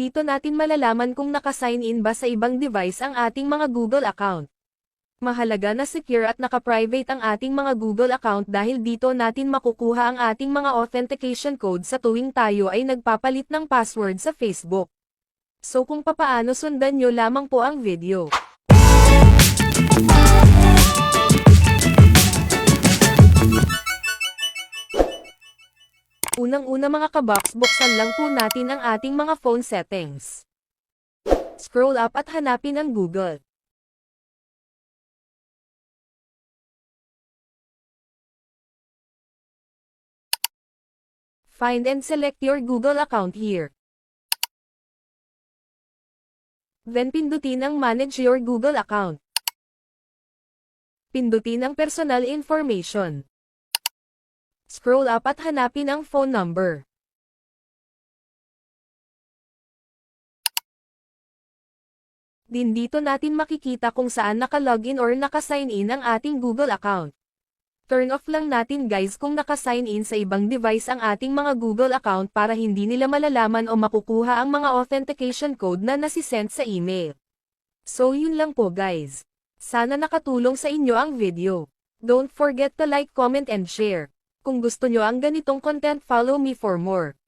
Dito natin malalaman kung nakasign in ba sa ibang device ang ating mga Google account. Mahalaga na secure at naka-private ang ating mga Google account dahil dito natin makukuha ang ating mga authentication code sa tuwing tayo ay nagpapalit ng password sa Facebook. So kung papaano sundan nyo lamang po ang video. Unang-una mga kabox, buksan lang po natin ang ating mga phone settings. Scroll up at hanapin ang Google. Find and select your Google account here. Then pindutin ang Manage your Google account. Pindutin ang Personal Information. Scroll up at hanapin ang phone number. Din dito natin makikita kung saan naka-login or naka-sign in ang ating Google account. Turn off lang natin guys kung naka-sign in sa ibang device ang ating mga Google account para hindi nila malalaman o makukuha ang mga authentication code na nasisend sa email. So yun lang po guys. Sana nakatulong sa inyo ang video. Don't forget to like, comment and share. Kung gusto nyo ang ganitong content follow me for more.